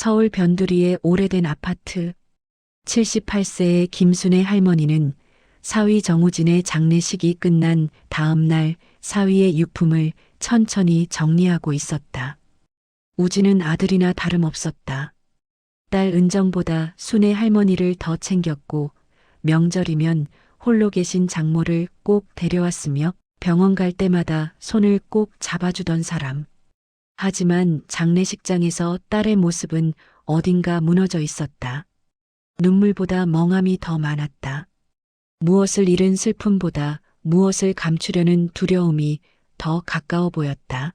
서울 변두리의 오래된 아파트. 78세의 김순애 할머니는 사위 정우진의 장례식이 끝난 다음 날 사위의 유품을 천천히 정리하고 있었다. 우진은 아들이나 다름없었다. 딸 은정보다 순애 할머니를 더 챙겼고 명절이면 홀로 계신 장모를 꼭 데려왔으며 병원 갈 때마다 손을 꼭 잡아주던 사람. 하지만 장례식장에서 딸의 모습은 어딘가 무너져 있었다. 눈물보다 멍함이 더 많았다. 무엇을 잃은 슬픔보다 무엇을 감추려는 두려움이 더 가까워 보였다.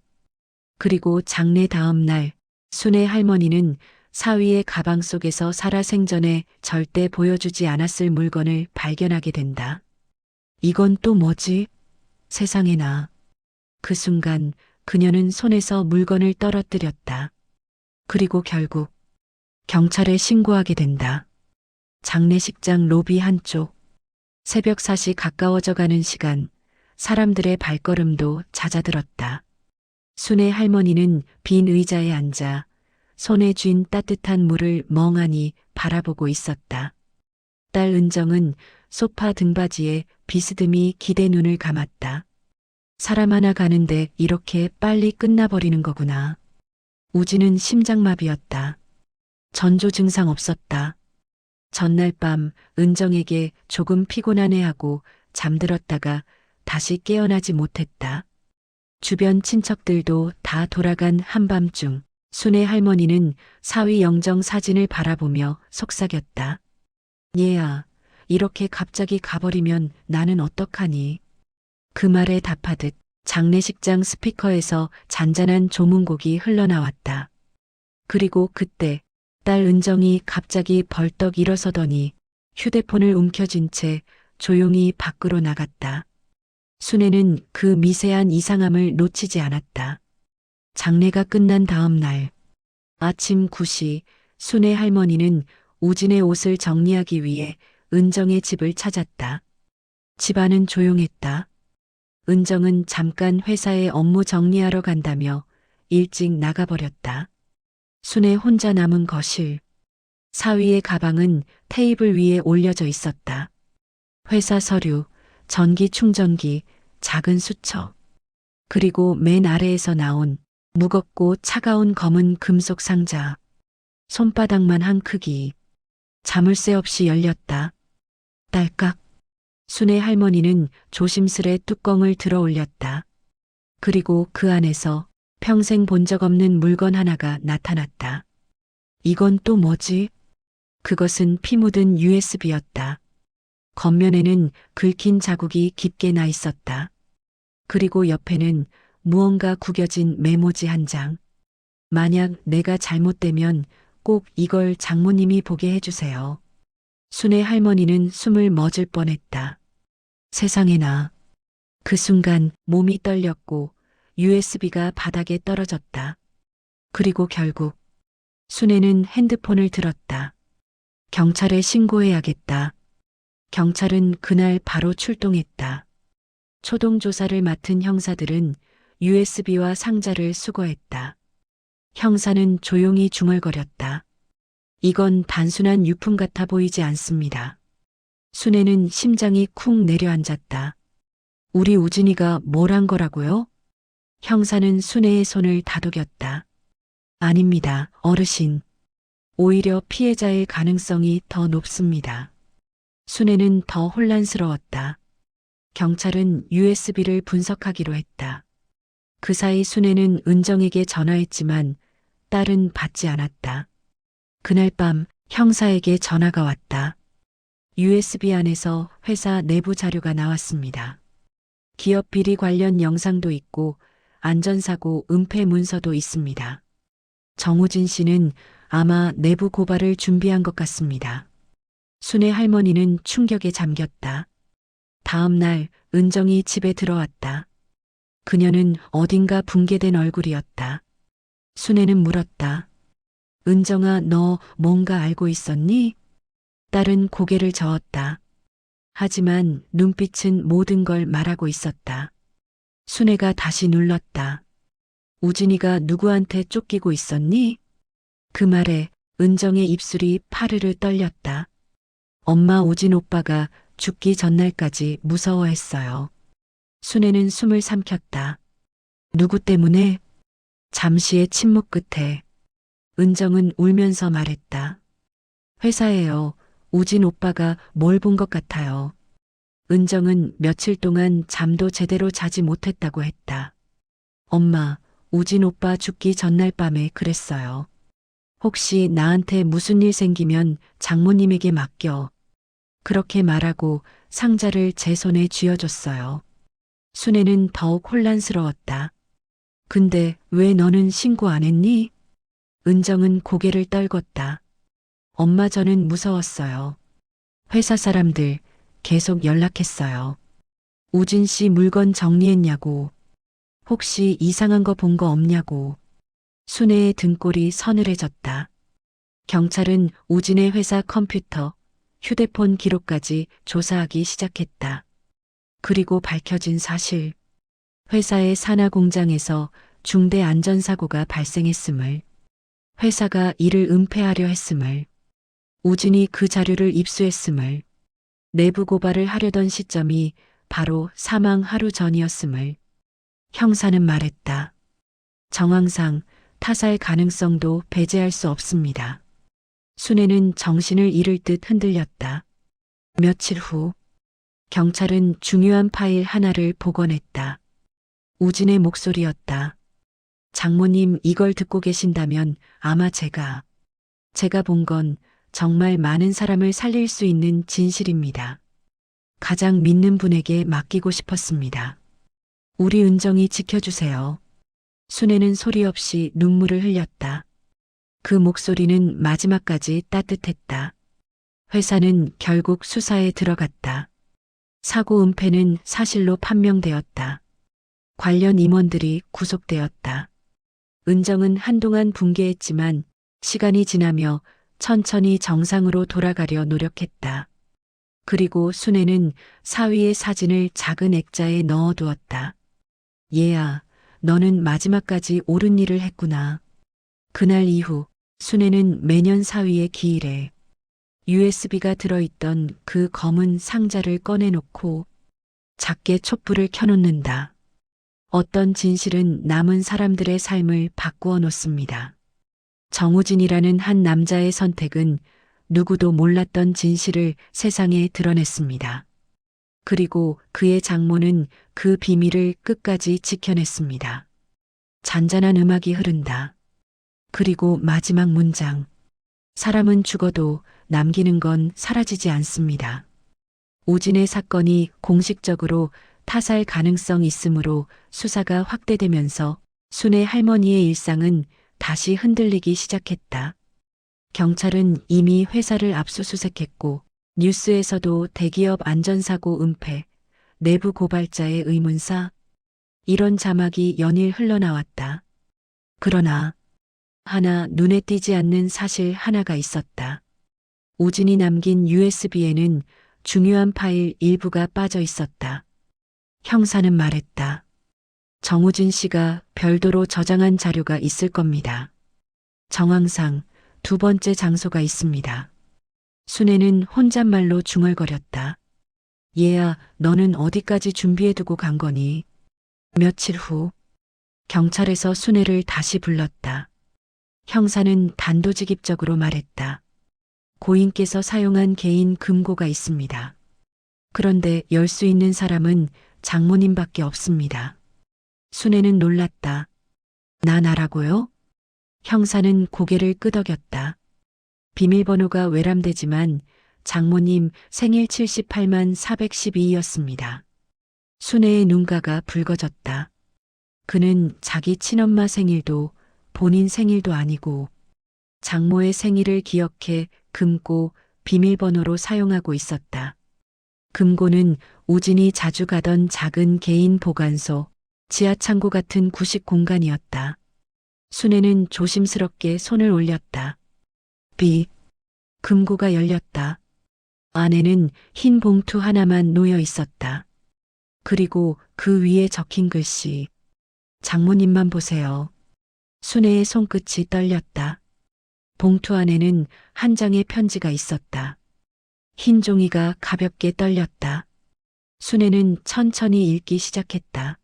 그리고 장례 다음 날, 순애 할머니는 사위의 가방 속에서 살아생전에 절대 보여주지 않았을 물건을 발견하게 된다. 이건 또 뭐지? 세상에 나. 그 순간 그녀는 손에서 물건을 떨어뜨렸다. 그리고 결국 경찰에 신고하게 된다. 장례식장 로비 한쪽. 새벽 4시 가까워져 가는 시간, 사람들의 발걸음도 잦아들었다. 순애 할머니는 빈 의자에 앉아 손에 쥔 따뜻한 물을 멍하니 바라보고 있었다. 딸 은정은 소파 등받이에 비스듬히 기대 눈을 감았다. 사람 하나 가는데 이렇게 빨리 끝나버리는 거구나. 우지는 심장마비였다. 전조 증상 없었다. 전날 밤 은정에게 조금 피곤하네 하고 잠들었다가 다시 깨어나지 못했다. 주변 친척들도 다 돌아간 한밤중 순애 할머니는 사위 영정 사진을 바라보며 속삭였다. 얘야, 이렇게 갑자기 가버리면 나는 어떡하니? 그 말에 답하듯 장례식장 스피커에서 잔잔한 조문곡이 흘러나왔다. 그리고 그때 딸 은정이 갑자기 벌떡 일어서더니 휴대폰을 움켜쥔 채 조용히 밖으로 나갔다. 순애는 그 미세한 이상함을 놓치지 않았다. 장례가 끝난 다음 날 아침 9시 순애 할머니는 우진의 옷을 정리하기 위해 은정의 집을 찾았다. 집안은 조용했다. 은정은 잠깐 회사에 업무 정리하러 간다며 일찍 나가버렸다. 순애 혼자 남은 거실. 사위의 가방은 테이블 위에 올려져 있었다. 회사 서류, 전기 충전기, 작은 수첩. 그리고 맨 아래에서 나온 무겁고 차가운 검은 금속 상자. 손바닥만 한 크기. 자물쇠 없이 열렸다. 딸깍. 순애 할머니는 조심스레 뚜껑을 들어 올렸다. 그리고 그 안에서 평생 본 적 없는 물건 하나가 나타났다. 이건 또 뭐지? 그것은 피 묻은 USB였다. 겉면에는 긁힌 자국이 깊게 나 있었다. 그리고 옆에는 무언가 구겨진 메모지 한 장. 만약 내가 잘못되면 꼭 이걸 장모님이 보게 해주세요. 순애 할머니는 숨을 멎을 뻔했다. 세상에나. 그 순간 몸이 떨렸고 USB가 바닥에 떨어졌다. 그리고 결국 순애는 핸드폰을 들었다. 경찰에 신고해야겠다. 경찰은 그날 바로 출동했다. 초동 조사를 맡은 형사들은 USB와 상자를 수거했다. 형사는 조용히 중얼거렸다. 이건 단순한 유품 같아 보이지 않습니다. 순애는 심장이 쿵 내려앉았다. 우리 우진이가 뭘 한 거라고요? 형사는 순애의 손을 다독였다. 아닙니다, 어르신. 오히려 피해자의 가능성이 더 높습니다. 순애는 더 혼란스러웠다. 경찰은 USB를 분석하기로 했다. 그 사이 순애는 은정에게 전화했지만 딸은 받지 않았다. 그날 밤 형사에게 전화가 왔다. USB 안에서 회사 내부 자료가 나왔습니다. 기업 비리 관련 영상도 있고 안전사고 은폐 문서도 있습니다. 정우진 씨는 아마 내부 고발을 준비한 것 같습니다. 순애 할머니는 충격에 잠겼다. 다음 날 은정이 집에 들어왔다. 그녀는 어딘가 붕괴된 얼굴이었다. 순애는 물었다. 은정아, 너 뭔가 알고 있었니? 딸은 고개를 저었다. 하지만 눈빛은 모든 걸 말하고 있었다. 순애가 다시 눌렀다. 우진이가 누구한테 쫓기고 있었니? 그 말에 은정의 입술이 파르르 떨렸다. 엄마 오진 오빠가 죽기 전날까지 무서워했어요. 순애는 숨을 삼켰다. 누구 때문에? 잠시의 침묵 끝에 은정은 울면서 말했다. 회사에요. 우진 오빠가 뭘 본 것 같아요. 은정은 며칠 동안 잠도 제대로 자지 못했다고 했다. 엄마, 우진 오빠 죽기 전날 밤에 그랬어요. 혹시 나한테 무슨 일 생기면 장모님에게 맡겨. 그렇게 말하고 상자를 제 손에 쥐어줬어요. 순애는 더욱 혼란스러웠다. 근데 왜 너는 신고 안 했니? 은정은 고개를 떨궜다. 엄마 저는 무서웠어요. 회사 사람들 계속 연락했어요. 우진 씨 물건 정리했냐고. 혹시 이상한 거 본 거 없냐고. 순애의 등골이 서늘해졌다. 경찰은 우진의 회사 컴퓨터, 휴대폰 기록까지 조사하기 시작했다. 그리고 밝혀진 사실. 회사의 산하 공장에서 중대 안전사고가 발생했음을, 회사가 이를 은폐하려 했음을, 우진이 그 자료를 입수했음을, 내부 고발을 하려던 시점이 바로 사망 하루 전이었음을 형사는 말했다. 정황상 타살 가능성도 배제할 수 없습니다. 순애는 정신을 잃을 듯 흔들렸다. 며칠 후 경찰은 중요한 파일 하나를 복원했다. 우진의 목소리였다. 장모님 이걸 듣고 계신다면 아마 제가 제가 본 건 정말 많은 사람을 살릴 수 있는 진실입니다. 가장 믿는 분에게 맡기고 싶었습니다. 우리 은정이 지켜주세요. 순애는 소리 없이 눈물을 흘렸다. 그 목소리는 마지막까지 따뜻했다. 회사는 결국 수사에 들어갔다. 사고 은폐는 사실로 판명되었다. 관련 임원들이 구속되었다. 은정은 한동안 붕괴했지만 시간이 지나며 천천히 정상으로 돌아가려 노력했다. 그리고 순애는 사위의 사진을 작은 액자에 넣어두었다. 얘야, 너는 마지막까지 옳은 일을 했구나. 그날 이후 순애는 매년 사위의 기일에 USB가 들어있던 그 검은 상자를 꺼내놓고 작게 촛불을 켜놓는다. 어떤 진실은 남은 사람들의 삶을 바꾸어 놓습니다. 정우진이라는 한 남자의 선택은 누구도 몰랐던 진실을 세상에 드러냈습니다. 그리고 그의 장모는 그 비밀을 끝까지 지켜냈습니다. 잔잔한 음악이 흐른다. 그리고 마지막 문장. 사람은 죽어도 남기는 건 사라지지 않습니다. 오진의 사건이 공식적으로 타살 가능성 있으므로 수사가 확대되면서 순의 할머니의 일상은 다시 흔들리기 시작했다. 경찰은 이미 회사를 압수수색했고 뉴스에서도 대기업 안전사고 은폐, 내부 고발자의 의문사 이런 자막이 연일 흘러나왔다. 그러나 하나 눈에 띄지 않는 사실 하나가 있었다. 오진이 남긴 USB에는 중요한 파일 일부가 빠져 있었다. 형사는 말했다. 정우진 씨가 별도로 저장한 자료가 있을 겁니다. 정황상 두 번째 장소가 있습니다. 순애는 혼잣말로 중얼거렸다. 얘야, 너는 어디까지 준비해두고 간 거니? 며칠 후, 경찰에서 순애를 다시 불렀다. 형사는 단도직입적으로 말했다. 고인께서 사용한 개인 금고가 있습니다. 그런데 열 수 있는 사람은 장모님밖에 없습니다. 순애는 놀랐다. 난 알아고요? 형사는 고개를 끄덕였다. 비밀번호가 외람되지만 장모님 생일 78만 412였습니다. 순애의 눈가가 붉어졌다. 그는 자기 친엄마 생일도 본인 생일도 아니고 장모의 생일을 기억해 금고 비밀번호로 사용하고 있었다. 금고는 우진이 자주 가던 작은 개인 보관소, 지하창고 같은 구식 공간이었다. 순애는 조심스럽게 손을 올렸다. 비, 금고가 열렸다. 안에는 흰 봉투 하나만 놓여 있었다. 그리고 그 위에 적힌 글씨. 장모님만 보세요. 순애의 손끝이 떨렸다. 봉투 안에는 한 장의 편지가 있었다. 흰 종이가 가볍게 떨렸다. 순애는 천천히 읽기 시작했다.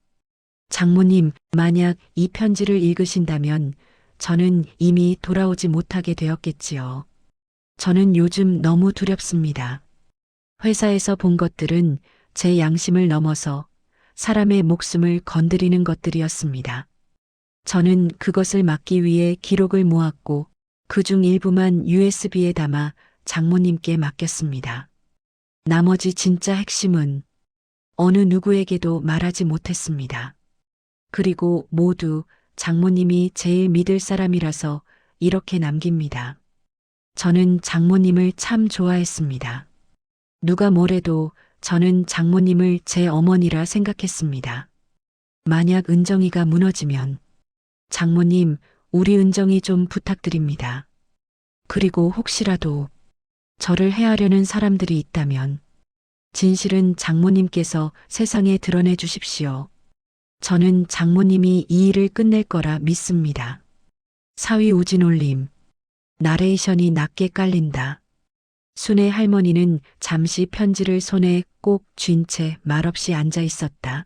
장모님, 만약 이 편지를 읽으신다면 저는 이미 돌아오지 못하게 되었겠지요. 저는 요즘 너무 두렵습니다. 회사에서 본 것들은 제 양심을 넘어서 사람의 목숨을 건드리는 것들이었습니다. 저는 그것을 막기 위해 기록을 모았고 그 중 일부만 USB에 담아 장모님께 맡겼습니다. 나머지 진짜 핵심은 어느 누구에게도 말하지 못했습니다. 그리고 모두 장모님이 제일 믿을 사람이라서 이렇게 남깁니다. 저는 장모님을 참 좋아했습니다. 누가 뭐래도 저는 장모님을 제 어머니라 생각했습니다. 만약 은정이가 무너지면 장모님, 우리 은정이 좀 부탁드립니다. 그리고 혹시라도 저를 해하려는 사람들이 있다면 진실은 장모님께서 세상에 드러내 주십시오. 저는 장모님이 이 일을 끝낼 거라 믿습니다. 사위 우진올림. 나레이션이 낮게 깔린다. 순의 할머니는 잠시 편지를 손에 꼭 쥔 채 말없이 앉아 있었다.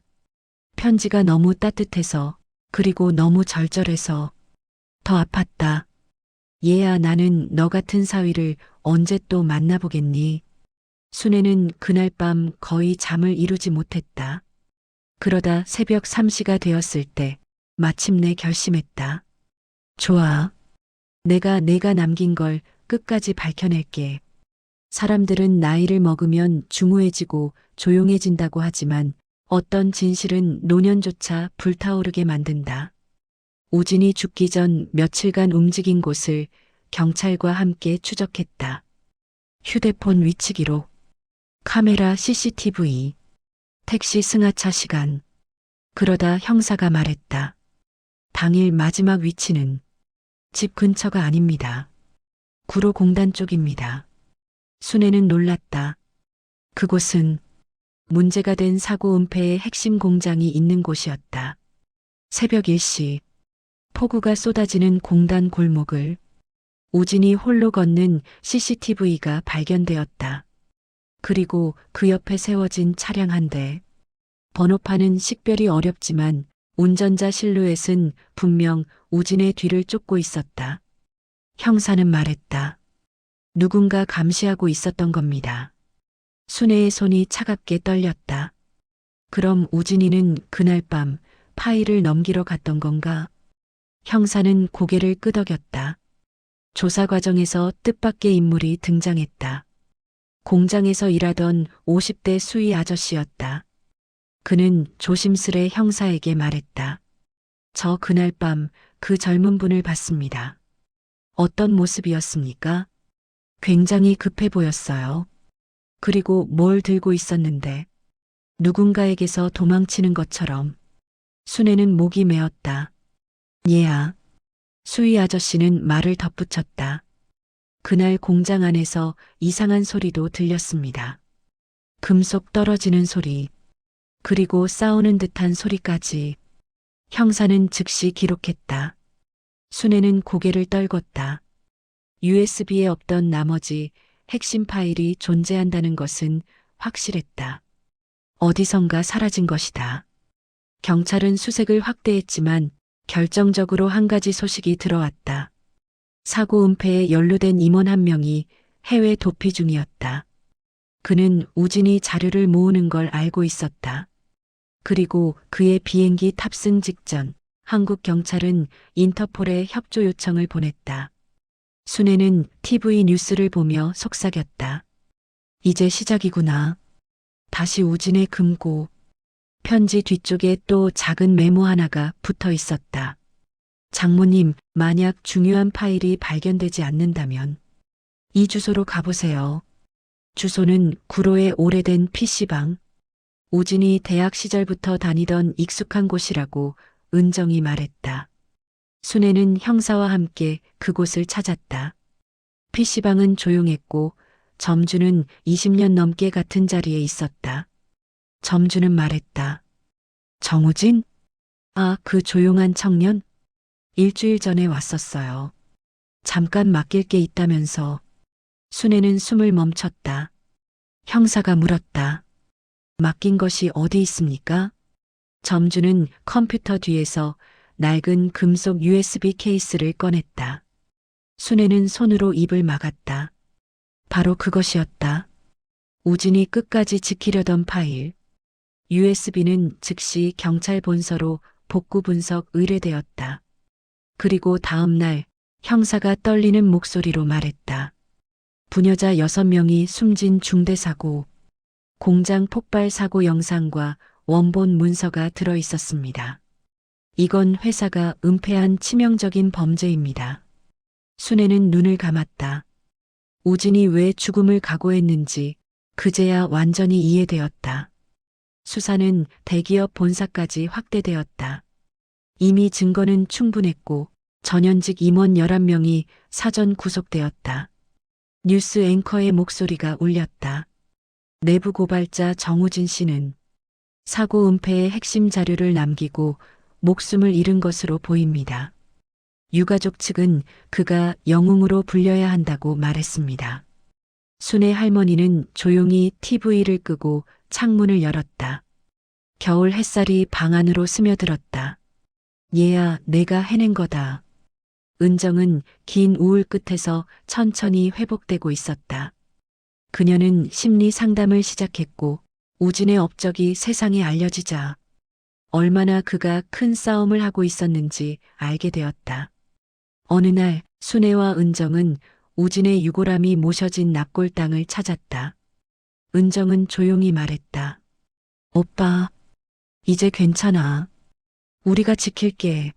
편지가 너무 따뜻해서 그리고 너무 절절해서 더 아팠다. 얘야 나는 너 같은 사위를 언제 또 만나보겠니? 순애는 그날 밤 거의 잠을 이루지 못했다. 그러다 새벽 3시가 되었을 때 마침내 결심했다. 좋아. 내가 내가 남긴 걸 끝까지 밝혀낼게. 사람들은 나이를 먹으면 중후해지고 조용해진다고 하지만 어떤 진실은 노년조차 불타오르게 만든다. 우진이 죽기 전 며칠간 움직인 곳을 경찰과 함께 추적했다. 휴대폰 위치 기록, 카메라 CCTV, 택시 승하차 시간. 그러다 형사가 말했다. 당일 마지막 위치는 집 근처가 아닙니다. 구로공단 쪽입니다. 순애는 놀랐다. 그곳은 문제가 된 사고 은폐의 핵심 공장이 있는 곳이었다. 새벽 1시 폭우가 쏟아지는 공단 골목을 우진이 홀로 걷는 CCTV가 발견되었다. 그리고 그 옆에 세워진 차량 한 대. 번호판은 식별이 어렵지만 운전자 실루엣은 분명 우진의 뒤를 쫓고 있었다. 형사는 말했다. 누군가 감시하고 있었던 겁니다. 순애의 손이 차갑게 떨렸다. 그럼 우진이는 그날 밤 파일을 넘기러 갔던 건가? 형사는 고개를 끄덕였다. 조사 과정에서 뜻밖의 인물이 등장했다. 공장에서 일하던 50대 수의 아저씨였다. 그는 조심스레 형사에게 말했다. 저 그날 밤 그 젊은 분을 봤습니다. 어떤 모습이었습니까? 굉장히 급해 보였어요. 그리고 뭘 들고 있었는데 누군가에게서 도망치는 것처럼 순애는 목이 메었다. 얘야. 수희 아저씨는 말을 덧붙였다. 그날 공장 안에서 이상한 소리도 들렸습니다. 금속 떨어지는 소리, 그리고 싸우는 듯한 소리까지. 형사는 즉시 기록했다. 순애는 고개를 떨궜다. USB에 없던 나머지 핵심 파일이 존재한다는 것은 확실했다. 어디선가 사라진 것이다. 경찰은 수색을 확대했지만 결정적으로 한 가지 소식이 들어왔다. 사고 은폐에 연루된 임원 한 명이 해외 도피 중이었다. 그는 우진이 자료를 모으는 걸 알고 있었다. 그리고 그의 비행기 탑승 직전 한국 경찰은 인터폴에 협조 요청을 보냈다. 순애는 TV 뉴스를 보며 속삭였다. 이제 시작이구나. 다시 우진의 금고. 편지 뒤쪽에 또 작은 메모 하나가 붙어 있었다. 장모님, 만약 중요한 파일이 발견되지 않는다면 이 주소로 가보세요. 주소는 구로의 오래된 PC방. 우진이 대학 시절부터 다니던 익숙한 곳이라고 은정이 말했다. 순애는 형사와 함께 그곳을 찾았다. PC방은 조용했고 점주는 20년 넘게 같은 자리에 있었다. 점주는 말했다. 정우진? 아, 그 조용한 청년? 일주일 전에 왔었어요. 잠깐 맡길 게 있다면서. 순애는 숨을 멈췄다. 형사가 물었다. 맡긴 것이 어디 있습니까? 점주는 컴퓨터 뒤에서 낡은 금속 USB 케이스를 꺼냈다. 순애는 손으로 입을 막았다. 바로 그것이었다. 우진이 끝까지 지키려던 파일. USB는 즉시 경찰 본서로 복구 분석 의뢰되었다. 그리고 다음 날 형사가 떨리는 목소리로 말했다. 부녀자 6명이 숨진 중대사고, 공장 폭발 사고 영상과 원본 문서가 들어 있었습니다. 이건 회사가 은폐한 치명적인 범죄입니다. 순애는 눈을 감았다. 우진이 왜 죽음을 각오했는지 그제야 완전히 이해되었다. 수사는 대기업 본사까지 확대되었다. 이미 증거는 충분했고 전현직 임원 11명이 사전 구속되었다. 뉴스 앵커의 목소리가 울렸다. 내부 고발자 정우진 씨는 사고 은폐의 핵심 자료를 남기고 목숨을 잃은 것으로 보입니다. 유가족 측은 그가 영웅으로 불려야 한다고 말했습니다. 순애 할머니는 조용히 TV를 끄고 창문을 열었다. 겨울 햇살이 방 안으로 스며들었다. 얘야, 내가 해낸 거다. 은정은 긴 우울 끝에서 천천히 회복되고 있었다. 그녀는 심리 상담을 시작했고 우진의 업적이 세상에 알려지자 얼마나 그가 큰 싸움을 하고 있었는지 알게 되었다. 어느 날 순애와 은정은 우진의 유골함이 모셔진 납골 땅을 찾았다. 은정은 조용히 말했다. 오빠, 이제 괜찮아. 우리가 지킬게.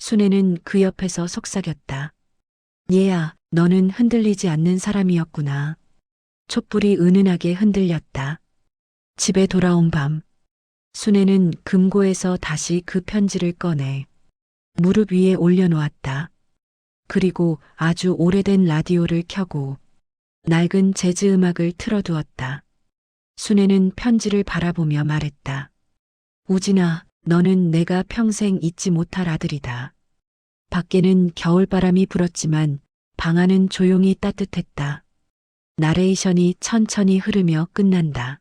순애는 그 옆에서 속삭였다. 얘야, 너는 흔들리지 않는 사람이었구나. 촛불이 은은하게 흔들렸다. 집에 돌아온 밤, 순애는 금고에서 다시 그 편지를 꺼내 무릎 위에 올려놓았다. 그리고 아주 오래된 라디오를 켜고 낡은 재즈 음악을 틀어두었다. 순애는 편지를 바라보며 말했다. 우진아, 너는 내가 평생 잊지 못할 아들이다. 밖에는 겨울바람이 불었지만 방 안은 조용히 따뜻했다. 나레이션이 천천히 흐르며 끝난다.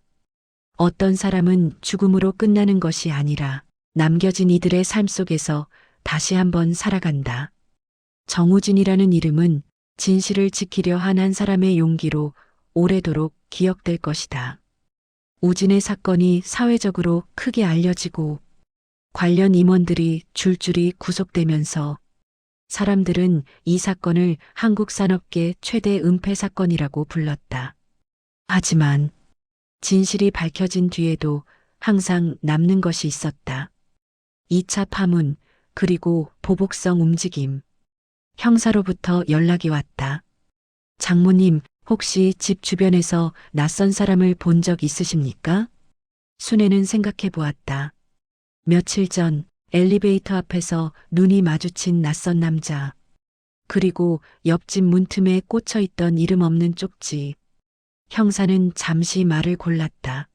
어떤 사람은 죽음으로 끝나는 것이 아니라 남겨진 이들의 삶 속에서 다시 한번 살아간다. 정우진이라는 이름은 진실을 지키려 한 한 사람의 용기로 오래도록 기억될 것이다. 우진의 사건이 사회적으로 크게 알려지고 관련 임원들이 줄줄이 구속되면서 사람들은 이 사건을 한국 산업계 최대 은폐 사건이라고 불렀다. 하지만 진실이 밝혀진 뒤에도 항상 남는 것이 있었다. 2차 파문, 그리고 보복성 움직임. 형사로부터 연락이 왔다. 장모님, 혹시 집 주변에서 낯선 사람을 본 적 있으십니까? 순애는 생각해 보았다. 며칠 전 엘리베이터 앞에서 눈이 마주친 낯선 남자. 그리고 옆집 문틈에 꽂혀 있던 이름 없는 쪽지. 형사는 잠시 말을 골랐다.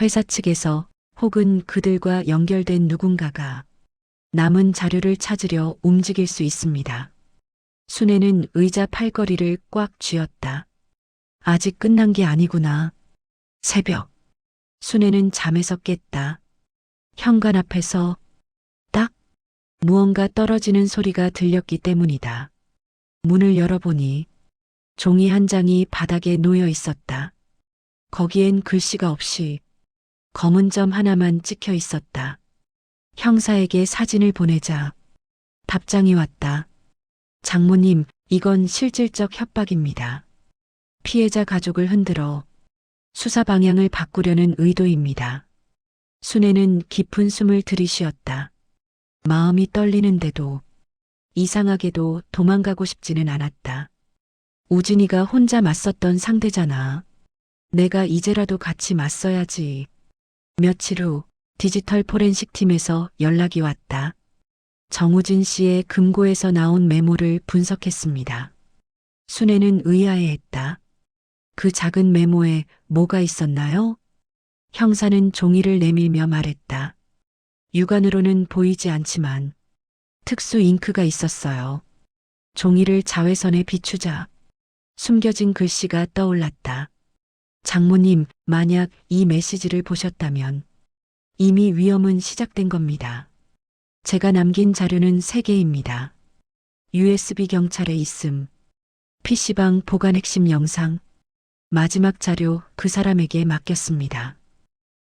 회사 측에서 혹은 그들과 연결된 누군가가 남은 자료를 찾으려 움직일 수 있습니다. 순애는 의자 팔걸이를 꽉 쥐었다. 아직 끝난 게 아니구나. 새벽. 순애는 잠에서 깼다. 현관 앞에서 딱 무언가 떨어지는 소리가 들렸기 때문이다. 문을 열어보니 종이 한 장이 바닥에 놓여 있었다. 거기엔 글씨가 없이 검은 점 하나만 찍혀 있었다. 형사에게 사진을 보내자 답장이 왔다. 장모님, 이건 실질적 협박입니다. 피해자 가족을 흔들어 수사 방향을 바꾸려는 의도입니다. 순애는 깊은 숨을 들이쉬었다. 마음이 떨리는데도 이상하게도 도망가고 싶지는 않았다. 우진이가 혼자 맞섰던 상대잖아. 내가 이제라도 같이 맞서야지. 며칠 후 디지털 포렌식 팀에서 연락이 왔다. 정우진 씨의 금고에서 나온 메모를 분석했습니다. 순애는 의아해했다. 그 작은 메모에 뭐가 있었나요? 형사는 종이를 내밀며 말했다. 육안으로는 보이지 않지만 특수 잉크가 있었어요. 종이를 자외선에 비추자 숨겨진 글씨가 떠올랐다. 장모님, 만약 이 메시지를 보셨다면 이미 위험은 시작된 겁니다. 제가 남긴 자료는 3개입니다. USB 경찰에 있음, PC방 보관 핵심 영상, 마지막 자료 그 사람에게 맡겼습니다.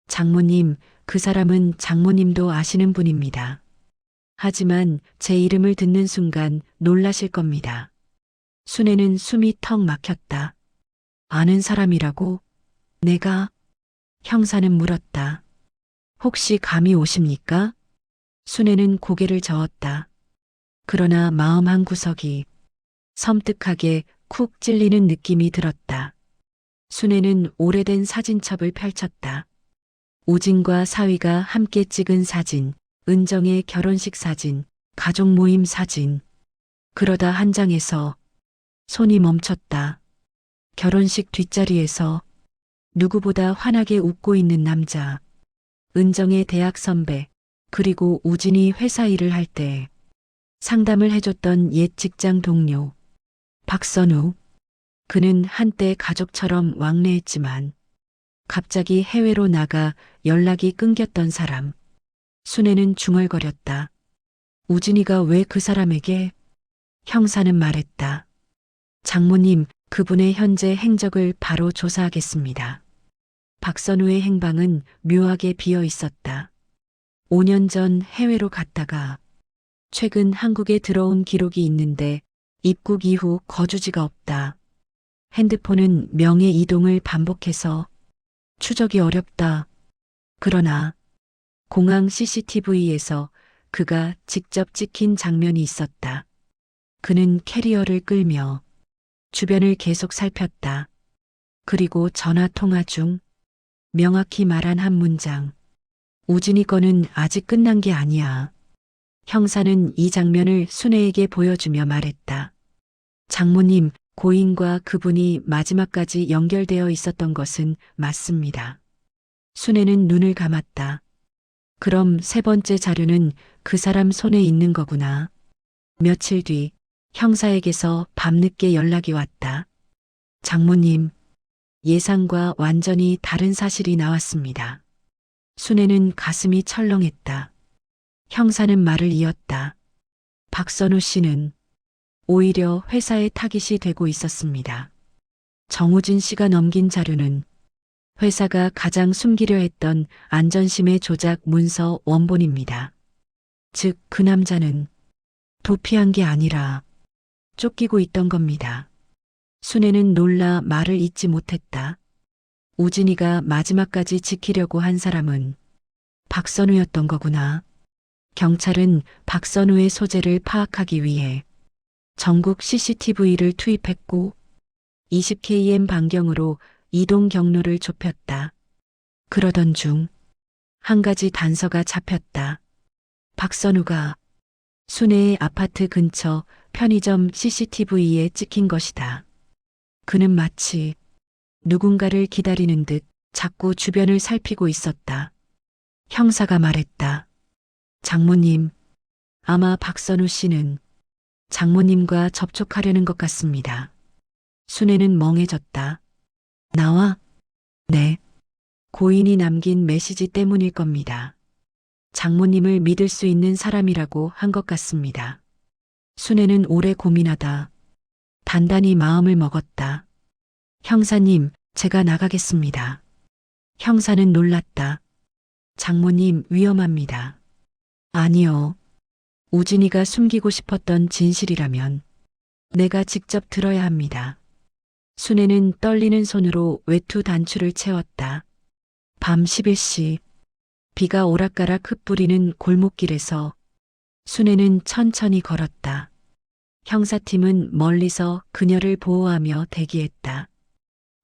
장모님, 그 사람은 장모님도 아시는 분입니다. 하지만 제 이름을 듣는 순간 놀라실 겁니다. 순애는 숨이 턱 막혔다. 아는 사람이라고? 내가? 형사는 물었다. 혹시 감이 오십니까? 순애는 고개를 저었다. 그러나 마음 한 구석이 섬뜩하게 쿡 찔리는 느낌이 들었다. 순애는 오래된 사진첩을 펼쳤다. 우진과 사위가 함께 찍은 사진, 은정의 결혼식 사진, 가족 모임 사진. 그러다 한 장에서 손이 멈췄다. 결혼식 뒷자리에서 누구보다 환하게 웃고 있는 남자. 은정의 대학 선배, 그리고 우진이 회사 일을 할 때 상담을 해줬던 옛 직장 동료. 박선우. 그는 한때 가족처럼 왕래했지만 갑자기 해외로 나가 연락이 끊겼던 사람. 순애는 중얼거렸다. 우진이가 왜 그 사람에게? 형사는 말했다. 장모님, 그분의 현재 행적을 바로 조사하겠습니다. 박선우의 행방은 묘하게 비어 있었다. 5년 전 해외로 갔다가 최근 한국에 들어온 기록이 있는데 입국 이후 거주지가 없다. 핸드폰은 명예 이동을 반복해서 추적이 어렵다. 그러나 공항 CCTV에서 그가 직접 찍힌 장면이 있었다. 그는 캐리어를 끌며 주변을 계속 살폈다. 그리고 전화 통화 중 명확히 말한 한 문장. 우진이 거는 아직 끝난 게 아니야. 형사는 이 장면을 순애에게 보여주며 말했다. 장모님, 고인과 그분이 마지막까지 연결되어 있었던 것은 맞습니다. 순애는 눈을 감았다. 그럼 세 번째 자료는 그 사람 손에 있는 거구나. 며칠 뒤 형사에게서 밤늦게 연락이 왔다. 장모님, 예상과 완전히 다른 사실이 나왔습니다. 순애는 가슴이 철렁했다. 형사는 말을 이었다. 박선우 씨는 오히려 회사의 타깃이 되고 있었습니다. 정우진 씨가 넘긴 자료는 회사가 가장 숨기려 했던 안전심의 조작 문서 원본입니다. 즉, 그 남자는 도피한 게 아니라 쫓기고 있던 겁니다. 순애는 놀라 말을 잇지 못했다. 우진이가 마지막까지 지키려고 한 사람은 박선우였던 거구나. 경찰은 박선우의 소재를 파악하기 위해 전국 CCTV를 투입했고 20km 반경으로 이동 경로를 좁혔다. 그러던 중 한 가지 단서가 잡혔다. 박선우가 순애의 아파트 근처 편의점 CCTV에 찍힌 것이다. 그는 마치 누군가를 기다리는 듯 자꾸 주변을 살피고 있었다. 형사가 말했다. 장모님, 아마 박선우 씨는 장모님과 접촉하려는 것 같습니다. 순애는 멍해졌다. 나와? 네. 고인이 남긴 메시지 때문일 겁니다. 장모님을 믿을 수 있는 사람이라고 한 것 같습니다. 순애는 오래 고민하다 단단히 마음을 먹었다. 형사님, 제가 나가겠습니다. 형사는 놀랐다. 장모님 위험합니다. 아니요. 우진이가 숨기고 싶었던 진실이라면 내가 직접 들어야 합니다. 순애는 떨리는 손으로 외투 단추를 채웠다. 밤 11시 비가 오락가락 흩뿌리는 골목길에서 순애는 천천히 걸었다. 형사팀은 멀리서 그녀를 보호하며 대기했다.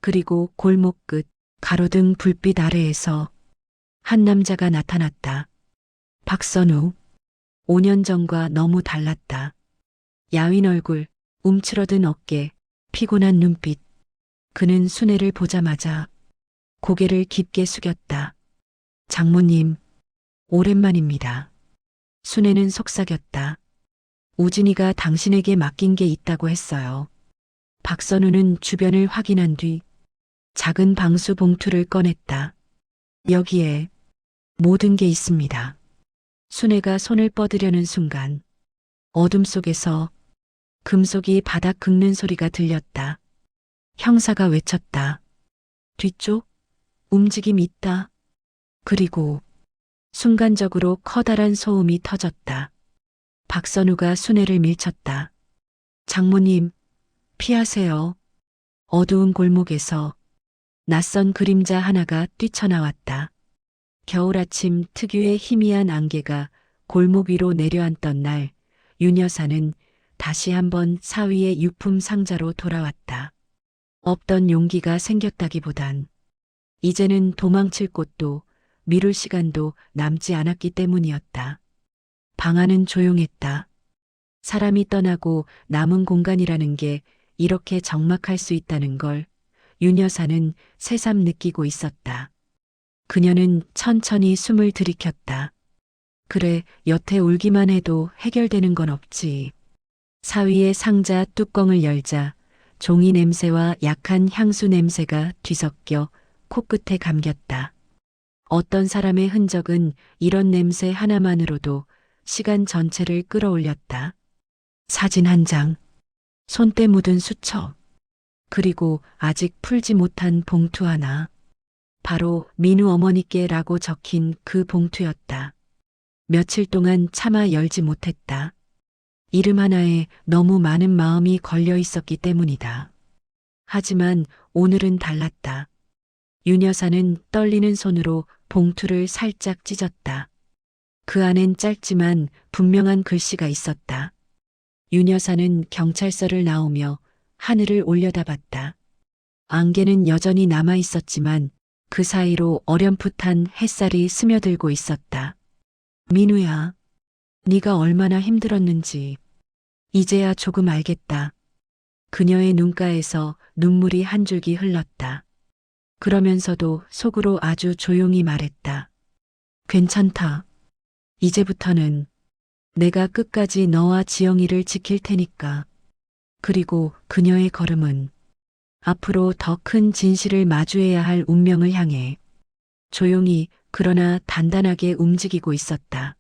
그리고 골목 끝 가로등 불빛 아래에서 한 남자가 나타났다. 박선우. 5년 전과 너무 달랐다. 야윈 얼굴, 움츠러든 어깨, 피곤한 눈빛. 그는 순애를 보자마자 고개를 깊게 숙였다. 장모님, 오랜만입니다. 순애는 속삭였다. 우진이가 당신에게 맡긴 게 있다고 했어요. 박선우는 주변을 확인한 뒤 작은 방수 봉투를 꺼냈다. 여기에 모든 게 있습니다. 순애가 손을 뻗으려는 순간 어둠 속에서 금속이 바닥 긁는 소리가 들렸다. 형사가 외쳤다. 뒤쪽 움직임 있다. 그리고 순간적으로 커다란 소음이 터졌다. 박선우가 순애를 밀쳤다. 장모님, 피하세요. 어두운 골목에서 낯선 그림자 하나가 뛰쳐나왔다. 겨울 아침 특유의 희미한 안개가 골목 위로 내려앉던 날, 윤 여사는 다시 한번 사위의 유품 상자로 돌아왔다. 없던 용기가 생겼다기보단 이제는 도망칠 곳도 미룰 시간도 남지 않았기 때문이었다. 방 안은 조용했다. 사람이 떠나고 남은 공간이라는 게 이렇게 적막할 수 있다는 걸 윤 여사는 새삼 느끼고 있었다. 그녀는 천천히 숨을 들이켰다. 그래, 여태 울기만 해도 해결되는 건 없지. 사위의 상자 뚜껑을 열자 종이 냄새와 약한 향수 냄새가 뒤섞여 코끝에 감겼다. 어떤 사람의 흔적은 이런 냄새 하나만으로도 시간 전체를 끌어올렸다. 사진 한 장, 손때 묻은 수첩, 그리고 아직 풀지 못한 봉투 하나. 바로 민우 어머니께라고 적힌 그 봉투였다. 며칠 동안 차마 열지 못했다. 이름 하나에 너무 많은 마음이 걸려 있었기 때문이다. 하지만 오늘은 달랐다. 윤 여사는 떨리는 손으로 봉투를 살짝 찢었다. 그 안엔 짧지만 분명한 글씨가 있었다. 윤 여사는 경찰서를 나오며 하늘을 올려다봤다. 안개는 여전히 남아 있었지만 그 사이로 어렴풋한 햇살이 스며들고 있었다. 민우야, 네가 얼마나 힘들었는지 이제야 조금 알겠다. 그녀의 눈가에서 눈물이 한 줄기 흘렀다. 그러면서도 속으로 아주 조용히 말했다. 괜찮다. 이제부터는 내가 끝까지 너와 지영이를 지킬 테니까. 그리고 그녀의 걸음은 앞으로 더 큰 진실을 마주해야 할 운명을 향해 조용히 그러나 단단하게 움직이고 있었다.